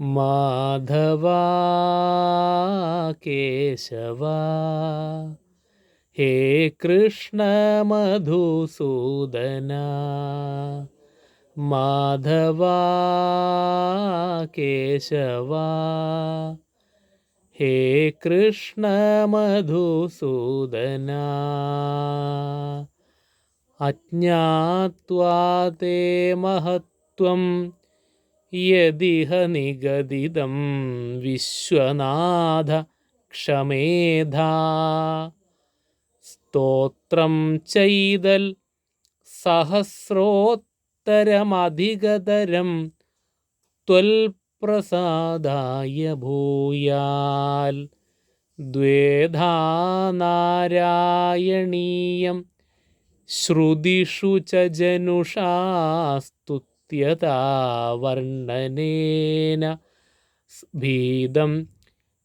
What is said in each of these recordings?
മാധവ കേശവ. ഹേ കൃഷ്ണ മധുസൂദന. മാധവ കേശവ. ഹേ കൃഷ്ണ മധുസൂദന. അജ്ഞാത്വാ തേ മഹത്വം യദിഹ നിഗദിതം വിശ്വനാഥ ക്ഷമേധാ. സ്തോത്രം ചെയ്തൽ സഹസ്രോത്തരമധികതരം ത്വൽപ്രസാദായ ഭൂയാൽ ദ്വേധാനാരായണീയം ശ്രുതിഷു ച ജനുഷാസ്തു യഥാ വർണനേന ഭീതം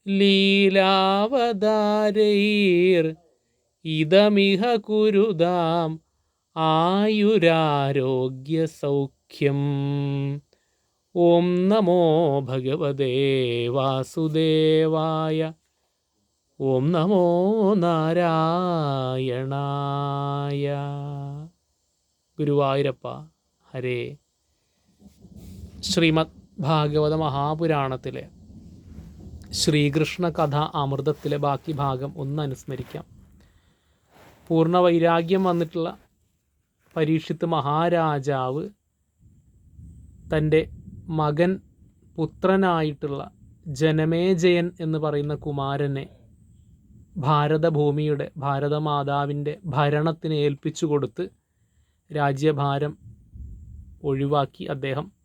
ലീലാവതാരൈർ ഇതമിഹ കുരുതാം ആയുരാരോഗ്യസൗഖ്യം. ഓം നമോ ഭഗവതേ വാസുദേവായ. ഓം നമോ നാരായണായ. ഗുരുവായൂരപ്പ ഹരേ ശ്രീമദ് ഭാഗവത മഹാപുരാണത്തിലെ ശ്രീകൃഷ്ണ കഥ അമൃതത്തിലെ ബാക്കി ഭാഗം ഒന്ന് അനുസ്മരിക്കാം. പൂർണ വൈരാഗ്യം വന്നിട്ടുള്ള പരീക്ഷിത്ത് മഹാരാജാവ് തന്റെ മകൻ പുത്രനായിട്ടുള്ള ജനമേജയൻ എന്ന് പറയുന്ന കുമാരനെ ഭാരതഭൂമിയുടെ ഭാരതമാതാവിന്റെ ഭരണത്തിന് ഏൽപ്പിച്ചു കൊടുത്ത് രാജ്യഭാരം ഒഴിവാക്കി അദ്ദേഹം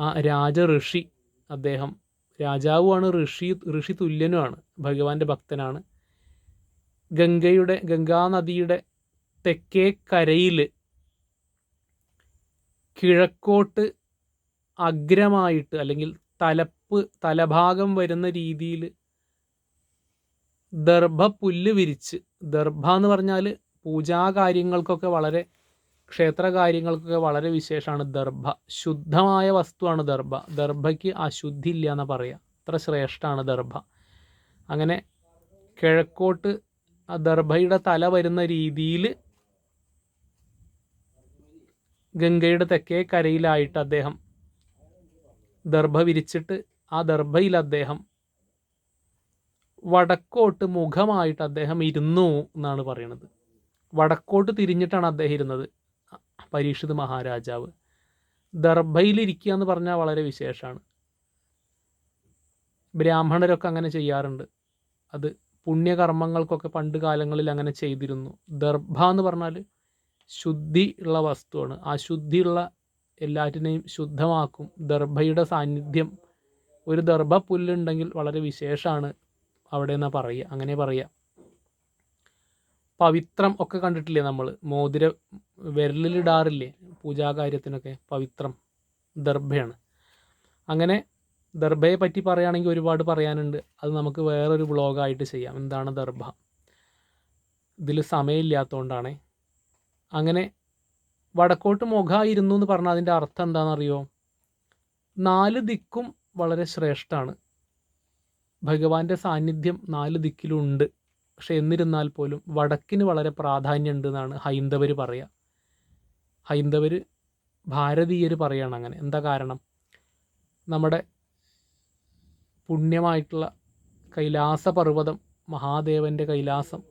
ആ രാജ ഋഷി അദ്ദേഹം രാജാവുമാണ് ഋഷി ഋഷി തുല്യനുമാണ് ഭഗവാന്റെ ഭക്തനാണ്. ഗംഗയുടെ ഗംഗാനദിയുടെ തെക്കേ കരയിൽ കിഴക്കോട്ട് അഗ്രമായിട്ട് അല്ലെങ്കിൽ തലപ്പ് തലഭാഗം വരുന്ന രീതിയിൽ ദർഭ പുല്ല് വിരിച്ച് ദർഭ എന്ന് പറഞ്ഞാൽ പൂജാകാര്യങ്ങൾക്കൊക്കെ വളരെ ക്ഷേത്ര കാര്യങ്ങൾക്കൊക്കെ വളരെ വിശേഷമാണ് ദർഭ. ശുദ്ധമായ വസ്തുവാണ് ദർഭ. ദർഭയ്ക്ക് അശുദ്ധി ഇല്ല എന്ന് പറയാം. അത്ര ശ്രേഷ്ഠമാണ് ദർഭ. അങ്ങനെ കിഴക്കോട്ട് ആ ദർഭയുടെ തല വരുന്ന രീതിയിൽ ഗംഗയുടെ തെക്കേ കരയിലായിട്ട് അദ്ദേഹം ദർഭ വിരിച്ചിട്ട് ആ ദർഭയിൽ അദ്ദേഹം വടക്കോട്ട് മുഖമായിട്ട് അദ്ദേഹം ഇരുന്നു എന്നാണ് പറയുന്നത് വടക്കോട്ട് തിരിഞ്ഞിട്ടാണ് അദ്ദേഹം ഇരുന്നത്. പരീക്ഷിത് മഹാരാജാവ്. ദർഭയിലിരിക്കുക എന്ന് പറഞ്ഞാൽ വളരെ വിശേഷമാണ്. ബ്രാഹ്മണരൊക്കെ അങ്ങനെ ചെയ്യാറുണ്ട്. അത് പുണ്യകർമ്മങ്ങൾക്കൊക്കെ പണ്ട് കാലങ്ങളിൽ അങ്ങനെ ചെയ്തിരുന്നു. ദർഭ എന്ന് പറഞ്ഞാൽ ശുദ്ധി ഉള്ള വസ്തുവാണ്. ആ ശുദ്ധിയുള്ള എല്ലാറ്റിനെയും ശുദ്ധമാക്കും. ദർഭയുടെ സാന്നിധ്യം ഒരു ദർഭ പുല്ലുണ്ടെങ്കിൽ വളരെ വിശേഷമാണ് അവിടെ എന്നാ പറയുക. അങ്ങനെ പറയുക പവിത്രം ഒക്കെ കണ്ടിട്ടില്ലേ നമ്മൾ മോതിര വിരലിലിടാറില്ലേ പൂജാകാര്യത്തിനൊക്കെ പവിത്രം ദർഭയാണ്. അങ്ങനെ ദർഭയെ പറ്റി പറയുകയാണെങ്കിൽ ഒരുപാട് പറയാനുണ്ട്. അത് നമുക്ക് വേറൊരു വ്ളോഗായിട്ട് ചെയ്യാം. എന്താണ് ദർഭ? ഇതിൽ സമയമില്ലാത്തതുകൊണ്ടാണേ അങ്ങനെ വടക്കോട്ട് ഇരുന്നു എന്ന് പറഞ്ഞാൽ അതിന്റെ അർത്ഥം എന്താണെന്നറിയോ? നാല് ദിക്കും വളരെ ശ്രേഷ്ഠമാണ് ഭഗവാന്റെ സാന്നിധ്യം നാല് ദിക്കിലുണ്ട്. പക്ഷെ എന്നിരുന്നാൽ പോലും വടക്കിന് വളരെ പ്രാധാന്യമുണ്ട് എന്നാണ് ഹൈന്ദവർ പറയുക ഹൈന്ദവർ ഭാരതീയർ പറയുകയാണ് അങ്ങനെ. എന്താ കാരണം? നമ്മുടെ പുണ്യമായിട്ടുള്ള കൈലാസ പർവതം മഹാദേവന്റെ കൈലാസം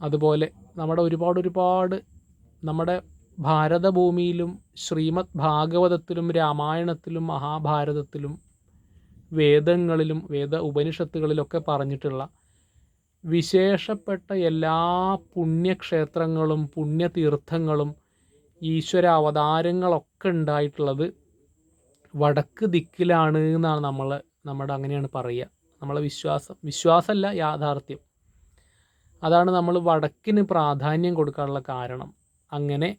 അതുപോലെ നമ്മുടെ ഒരുപാട് ഒരുപാട് നമ്മുടെ ഭാരതഭൂമിയിലും ശ്രീമദ് ഭാഗവതത്തിലും രാമായണത്തിലും മഹാഭാരതത്തിലും വേദങ്ങളിലും വേദ ഉപനിഷത്തുകളിലൊക്കെ പറഞ്ഞിട്ടുള്ള വിശേഷപ്പെട്ട എല്ലാ പുണ്യക്ഷേത്രങ്ങളും പുണ്യതീർത്ഥങ്ങളും ഈശ്വര അവതാരങ്ങളൊക്കെ ഉണ്ടായിട്ടുള്ളത് വടക്ക് ദിക്കിലാണ് എന്നാണ് നമ്മൾ നമ്മുടെ അങ്ങനെയാണ് പറയുക നമ്മളെ വിശ്വാസം. വിശ്വാസമല്ല യാഥാർത്ഥ്യം. അതാണ് നമ്മൾ വടക്കിന് പ്രാധാന്യം കൊടുക്കാനുള്ള കാരണം. അങ്ങനെ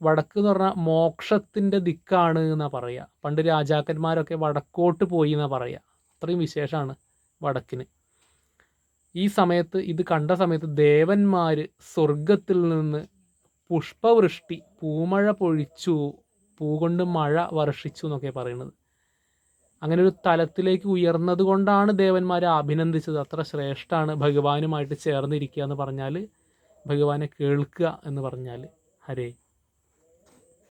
വടക്ക് എന്ന് പറഞ്ഞാൽ മോക്ഷത്തിന്റെ ദിക്കാണ് എന്നാണ് പറയുക പണ്ട് രാജാക്കന്മാരൊക്കെ വടക്കോട്ട് പോയി എന്നാണ് പറയുക അത്രയും വിശേഷമാണ് വടക്കിന്. ഈ സമയത്ത് ഇത് കണ്ട സമയത്ത് ദേവന്മാർ സ്വർഗത്തിൽ നിന്ന് പുഷ്പവൃഷ്ടി പൂമഴ പൊഴിച്ചു പൂ കൊണ്ട് മഴ വർഷിച്ചു എന്നൊക്കെ പറയുന്നത് അങ്ങനെ ഒരു തലത്തിലേക്ക് ഉയർന്നത് കൊണ്ടാണ് ദേവന്മാരെ അഭിനന്ദിച്ചത്. അത്ര ശ്രേഷ്ഠാണ് ഭഗവാനുമായിട്ട് ചേർന്നിരിക്കുക എന്ന് പറഞ്ഞാൽ ഭഗവാനെ കേൾക്കുക എന്ന് പറഞ്ഞാൽ ഹരേ.